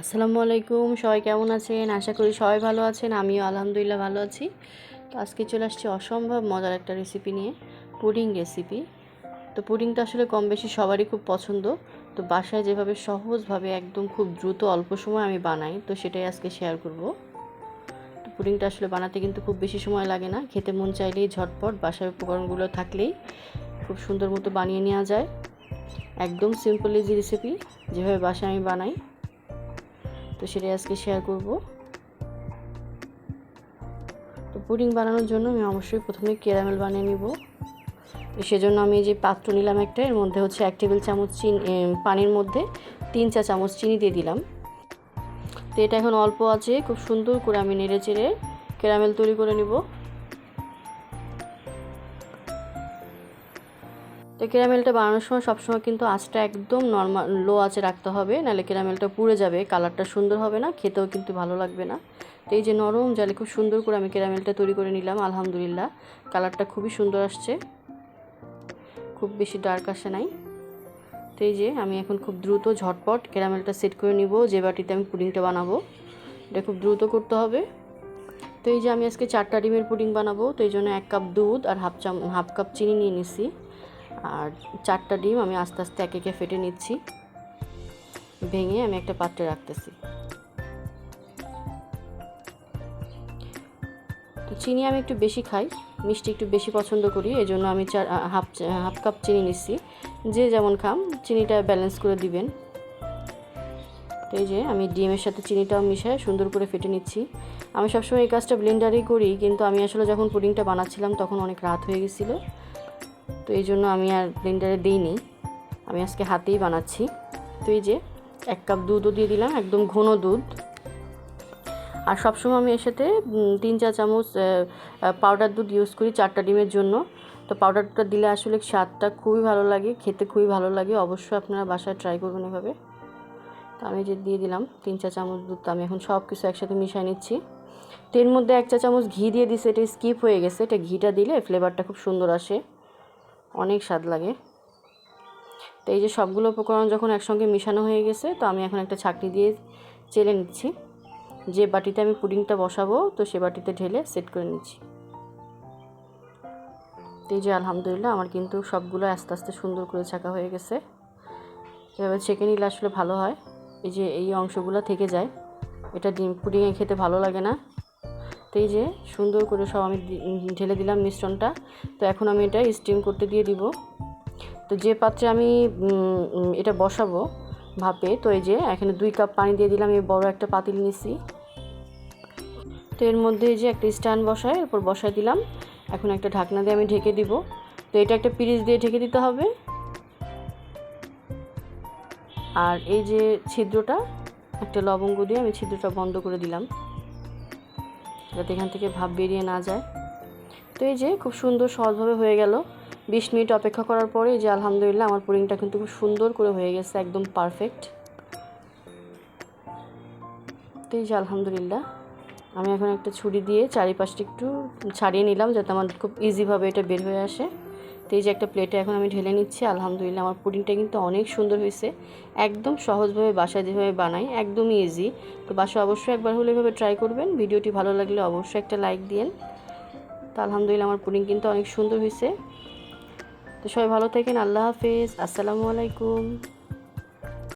আসসালামু আলাইকুম, সবাই কেমন আছেন? আশা করি সবাই ভালো আছেন, আমিও আলহামদুলিল্লাহ ভালো আছি। তো আজকে চলে আসছি অসম্ভব মজার একটা রেসিপি নিয়ে পুডিং রেসিপি তো পুডিংটা আসলে কম বেশি সবারই খুব পছন্দ। তো বাসায় যেভাবে সহজভাবে একদম খুব দ্রুত অল্প সময় আমি বানাই, তো সেটাই আজকে শেয়ার করব। তো পুডিংটা আসলে বানাতে কিন্তু খুব বেশি সময় লাগে না, খেতে মন চাইলেই ঝটপট, বাসায় উপকরণগুলো থাকলেই খুব সুন্দর মতো বানিয়ে নেওয়া যায়। একদম সিম্পল ইজি রেসিপি যেভাবে বাসায় আমি বানাই। তো সেটাই আজকে শেয়ার করব। তো পুডিং বানানোর জন্য আমি অবশ্যই প্রথমে ক্যারামেল বানিয়ে নিব। সেজন্য আমি যে পাত্র নিলাম একটা, এর মধ্যে হচ্ছে এক টেবিল চামচ চিনি পানির মধ্যে তিন চা চামচ চিনি দিয়ে দিলাম। তো এটা এখন অল্প আছে, খুব সুন্দর করে আমি নেড়ে চেড়ে ক্যারামেল তৈরি করে নিব। তো ক্যারামেলটা বানানোর সময় সবসময় কিন্তু আঁচটা একদম নর্মাল লো আঁচে রাখতে হবে। নাহলে ক্যারামেলটা পুড়ে যাবে কালারটা সুন্দর হবে না, খেতেও কিন্তু ভালো লাগবে না। তো এই যে নরম জালে খুব সুন্দর করে আমি ক্যারামেলটা তৈরি করে নিলাম, আলহামদুলিল্লাহ। কালারটা খুবই সুন্দর আসছে। খুব বেশি ডার্ক আসে নাই। তো এই যে আমি এখন খুব দ্রুত, ঝটপট ক্যারামেলটা সেট করে নিব, যে বাটিতে আমি পুডিংটা বানাবো। এটা খুব দ্রুত করতে হবে। তো এই যে আমি আজকে চারটা ডিমের পুডিং বানাবো, তো এই জন্য এক কাপ দুধ আর হাফ চাম, হাফ কাপ চিনি নিয়ে নিছি। আর চারটা ডিম আমি আস্তে আস্তে একে একে ফেটে নিচ্ছি। ভেঙে আমি একটা পাত্রে রাখতেছি। চিনি আমি একটু বেশি খাই, মিষ্টি একটু বেশি পছন্দ করি এই জন্য আমি চার হাফ হাফ কাপ চিনি নিচ্ছি। যে যেমন খাম, চিনিটা ব্যালেন্স করে দিবেন। তো এই যে আমি ডিমের সাথে চিনিটাও মিশায় সুন্দর করে ফেটে নিচ্ছি। আমি সবসময় এই কাজটা ব্লেন্ডারেই করি, কিন্তু আমি আসলে যখন পুডিংটা বানাচ্ছিলাম তখন অনেক রাত হয়ে গেছিল। তো এই জন্য আমি আর ব্লেন্ডারে দিইনি। আমি আজকে হাতেই বানাচ্ছি। তো এই যে এক কাপ দুধও দিয়ে দিলাম, একদম ঘন দুধ। আর সবসময় আমি এর সাথে তিন চার চামচ পাউডার দুধ ইউজ করি চারটা ডিমের জন্য। তো পাউডারটা দিলে আসলে স্বাদটা খুবই ভালো লাগে, খেতে খুবই ভালো লাগে। অবশ্যই আপনারা বাসায় ট্রাই করবেন এভাবে। তো আমি যে দিয়ে দিলাম তিন চা চামচ দুধ। আমি এখন সব কিছু একসাথে মিশিয়ে নিচ্ছি। তো এর মধ্যে এক চা চামচ ঘি দিয়ে দিছে, এটা স্কিপ হয়ে গেছে। এটা ঘিটা দিলে ফ্লেভারটা খুব সুন্দর আসে। অনেক স্বাদ লাগে। তো এই যে সবগুলো উপকরণ যখন একসঙ্গে মিশানো হয়ে গেছে, তো আমি এখন একটা ছাকনি দিয়ে চেলে নিচ্ছি। যে বাটিতে আমি পুডিংটা বসাবো, তো সে বাটিতে ঢেলে সেট করে নিচ্ছি। তো এই যে আলহামদুলিল্লাহ আমার কিন্তু সবগুলো আস্তে আস্তে সুন্দর করে ছাকা হয়ে গেছে। এভাবে ছেঁকে নিলে আসলে ভালো হয়। এই যে এই অংশগুলো থেকে যায়, এটা ডিম পুডিংয়ে খেতে ভালো লাগে না। তো এই যে সুন্দর করে সব আমি ঢেলে দিলাম মিশ্রণটা। তো এখন আমি এটা স্টিম করতে দিয়ে দিব। তো যে পাত্রে আমি এটা বসাবো ভাপে, তো এই যে এখানে দুই কাপ পানি দিয়ে দিলাম, এই বড় একটা পাতিল নিছি। তো এর মধ্যে যে একটা স্ট্যান্ড বসায়, এরপর বসায় দিলাম। এখন একটা ঢাকনা দিয়ে আমি ঢেকে দিব। তো এটা একটা পিরিচ দিয়ে ঢেকে দিতে হবে। আর এই যে ছিদ্রটা, একটা লবঙ্গ দিয়ে আমি ছিদ্রটা বন্ধ করে দিলাম। যাতে এখান থেকে ভাব বেরিয়ে না যায়। তো এই যে খুব সুন্দর সহজভাবে হয়ে গেল। বিশ মিনিট অপেক্ষা করার পরে যে আলহামদুলিল্লাহ আমার পুরিংটা কিন্তু খুব সুন্দর করে হয়ে গেছে, একদম পারফেক্ট তো এই যে আলহামদুলিল্লাহ, আমি এখন একটা ছুরি দিয়ে চারিপাশটা একটু ছাড়িয়ে নিলাম যাতে আমার খুব ইজিভাবে এটা বের হয়ে আসে। এই যে একটা প্লেটে এখন আমি ঢেলে নিচ্ছি, আলহামদুলিল্লাহ আমার পুডিংটা কিন্তু অনেক সুন্দর হয়েছে। একদম সহজভাবে বাসায় যেভাবে বানাই, একদমই ইজি তো বাসা অবশ্যই একবার হলে এভাবে ট্রাই করবেন। ভিডিওটি ভালো লাগলে অবশ্যই একটা লাইক দিন তো আলহামদুলিল্লাহ আমার পুডিং কিন্তু অনেক সুন্দর হয়েছে। তো সবাই ভালো থাকেন, আল্লাহ হাফিজ। আসসালামু আলাইকুম।